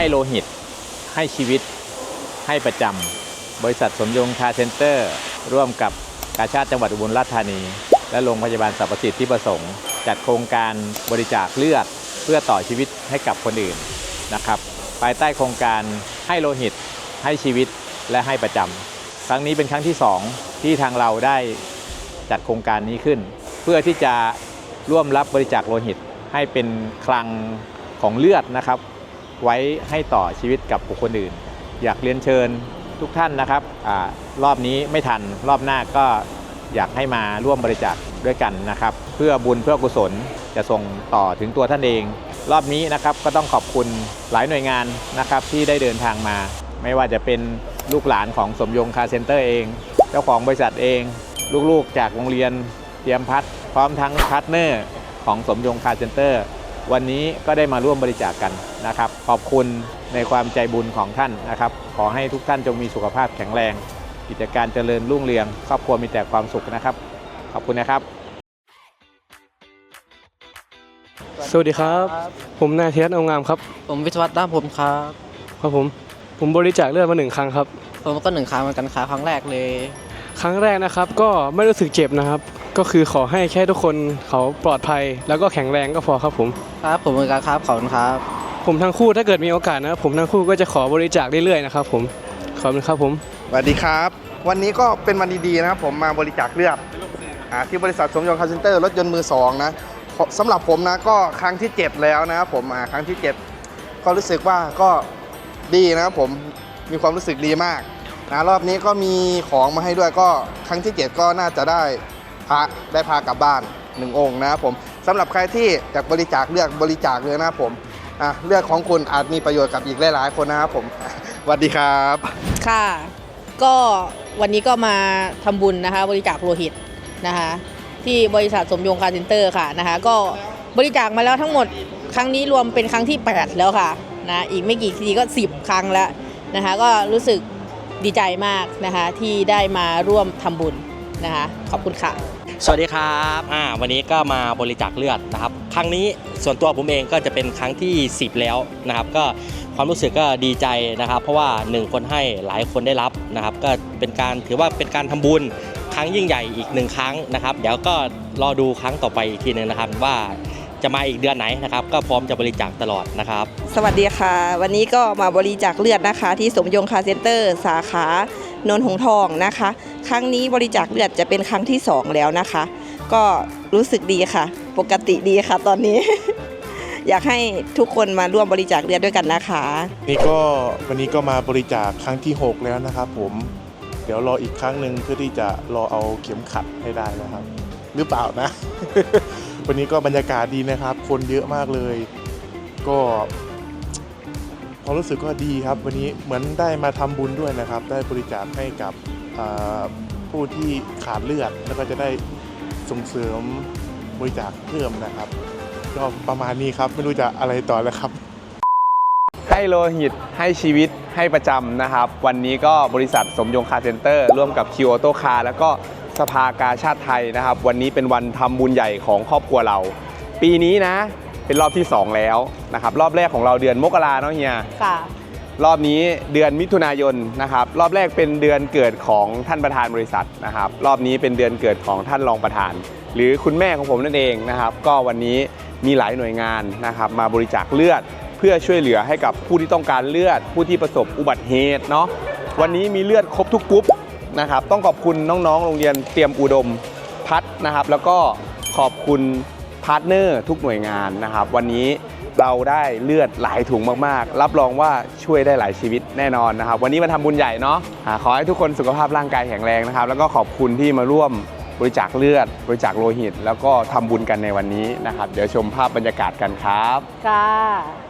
ให้โลหิต ให้ชีวิต ให้ประจำ บริษัทสมยงคาเซ็นเตอร์ ร่วมกับกาชาติจังหวัดอุบลราชธานี และโรงพยาบาลสรรพสิทธิประสงค์ จัดโครงการบริจาคเลือดเพื่อต่อชีวิตให้กับคนอื่นนะครับภายใต้โครงการให้โลหิต ให้ชีวิตและให้ประจำครั้งนี้เป็นครั้งที่ 2 ที่ทางเราได้จัดโครงการนี้ขึ้น เพื่อที่จะร่วมรับบริจาคโลหิตให้เป็นคลังของเลือดนะครับ ไว้ให้ต่อชีวิตกับบุคคลอื่น อยากเรียนเชิญทุกท่านนะครับอรอบนี้ไม่ทันรอบหน้าก็อยากให้มาร่วมบริจาคด้วยกันนะครับ เพื่อบุญเพื่อกุศลจะส่งต่อถึงตัวท่านเอง รอบนี้นะครับก็ต้องขอบคุณหลายหน่วยงานนะครับที่ได้เดินทางมา ไม่ว่าจะเป็นลูกหลานของสมยงคาร์เซ็นเตอร์เอง เจ้าของบริษัทเอง ลูกๆจากโรงเรียนเตรียมพัฒน์พร้อมทั้งพาร์ทเนอร์ของสมยงคาร์เซ็นเตอร์ วันนี้ก็ได้มาร่วมบริจาคกันนะครับ ขอบคุณในความใจบุญของท่านนะครับ ขอให้ทุกท่านจงมีสุขภาพแข็งแรง กิจการเจริญรุ่งเรือง ครอบครัวมีแต่ความสุขนะครับ ขอบคุณนะครับ สวัสดีครับ ผมนายเทียนเอางามครับผมวิทยาวัฒน์ด้ามผมครับ ครับผม ผมบริจาคเลือดมาหนึ่งครั้งครับ ผมก็หนึ่งครั้งเหมือนกันครับครั้งแรกเลย ครั้งแรกนะครับก็ไม่รู้สึกเจ็บนะครับ ก็คือขอให้แค่ทุกคนเขาปลอดภัย แล้วก็แข็งแรงก็พอครับผม ครับผมเหมือนกันครับขอบคุณครับ ผมทั้งคู่ถ้าเกิดมีโอกาสนะครับผมทั้งคู่ก็จะขอบริจาคเรื่อยๆนะครับผมขอบคุณครับผมสวัสดีครับ วันนี้ก็เป็นวันดีๆนะครับผมมาบริจาคเลือดอ่าที่บริษัทสมยงคาร์เซนเตอร์รถยนต์มือสองนะเพราะสำหรับผมนะก็ครั้งที่เจ็ดแล้วนะครับผมอ่าครั้งที่เจ็ดก็รู้สึกว่าก็ดีนะครับผมมีความรู้สึกดีมากนะรอบนี้ก็มีของมาให้ด้วยก็ครั้งที่เจ็ดก็น่าจะได้ พระได้พากลับบ้านหนึ่งองค์นะครับผมสำหรับใครที่อยากบริจาคเลือดบริจาคเลยนะครับผมอะเลือดของคุณอาจมีประโยชน์กับอีกหลายๆคนนะครับผมสวัสดีครับ ค่ะ ก็วันนี้ก็มาทำบุญนะคะ บริจาคโลหิตนะคะ ที่บริษัทสมยงคาร์เซนเตอร์ค่ะนะคะ ก็บริจาคมาแล้วทั้งหมดครั้งนี้รวมเป็นครั้งที่ 8 แล้วค่ะนะอีกไม่กี่ทีก็ 10 ครั้งแล้วนะคะ ก็รู้สึกดีใจมากนะคะที่ได้มาร่วมทำบุญนะคะ ขอบคุณค่ะ สวัสดีครับอ่าวันนี้ก็มาบริจาคเลือดนะครับ ครั้งนี้ส่วนตัวผมเองก็จะเป็นครั้งที่ 10 แล้วนะครับ ก็ความรู้สึกก็ดีใจนะครับ เพราะว่า 1 คนให้หลายคนได้รับนะครับ ก็เป็นการถือว่าเป็นการทำบุญครั้งยิ่งใหญ่อีกหนึ่งครั้งนะครับ เดี๋ยวก็รอดูครั้งต่อไปอีกทีหนึ่งนะครับว่าจะมาอีกเดือนไหนนะครับ ก็พร้อมจะบริจาคตลอดนะครับ สวัสดีค่ะ วันนี้ก็มาบริจาคเลือดนะคะ ที่สมยงคาร์เซ็นเตอร์ สาขา นนหงทองนะคะ ครั้งนี้บริจาคเลือดจะเป็นครั้งที่ 2 แล้วนะคะ ก็รู้สึกดีค่ะ ปกติดีค่ะตอนนี้ อยากให้ทุกคนมาร่วมบริจาคเลือดด้วยกันนะคะ นี่ก็วันนี้ก็มาบริจาคครั้งที่ 6 แล้วนะครับผม เดี๋ยวรออีกครั้งหนึ่งเพื่อที่จะรอเอาเข็มขัดให้ได้นะครับ หรือเปล่านะ วันนี้ก็บรรยากาศดีนะครับ คนเยอะมากเลย ก็ ความรู้สึกก็ดีครับวันนี้เหมือนได้มาทำบุญด้วยนะครับ ได้บริจาคให้กับผู้ที่ขาดเลือดแล้วก็จะได้ส่งเสริมบริจาคเพิ่มนะครับก็ประมาณนี้ครับไม่รู้จะอะไรต่อแล้วครับ ให้โลหิตให้ชีวิตให้ประจำนะครับ วันนี้ก็บริษัทสมยงคาร์เซ็นเตอร์ ร่วมกับคิวออโตคาร์แล้วก็สภากาชาติไทยนะครับ วันนี้เป็นวันทำบุญใหญ่ของครอบครัวเรา ปีนี้นะ เป็นรอบที่ 2 แล้วนะครับรอบแรกของเราเดือนมกราเนาะเฮียค่ะ รอบนี้เดือนมิถุนายนนะครับรอบแรกเป็นเดือนเกิดของท่านประธานบริษัทนะครับรอบนี้เป็นเดือนเกิดของท่านรองประธาน หรือคุณแม่ของผมนั่นเองนะครับ ก็วันนี้มีหลายหน่วยงานนะครับมาบริจาคเลือด เพื่อช่วยเหลือให้กับผู้ที่ต้องการเลือด ผู้ที่ประสบอุบัติเหตุเนาะวันนี้มีเลือดครบทุกกรุ๊ปนะครับต้องขอบคุณน้องๆ โรงเรียนเตรียมอุดมพัฒน์นะครับ แล้วก็ขอบคุณพาร์ทเนอร์ทุกหน่วยงานนะครับ วันนี้เราได้เลือดหลายถุงมากๆ รับรองว่าช่วยได้หลายชีวิตแน่นอนนะครับ วันนี้มาทำบุญใหญ่เนาะขอให้ทุกคนสุขภาพร่างกายแข็งแรงนะครับ แล้วก็ขอบคุณที่มาร่วมบริจาคเลือด บริจาคโลหิต แล้วก็ทำบุญกันในวันนี้นะครับ เดี๋ยวชมภาพบรรยากาศกันครับค่ะ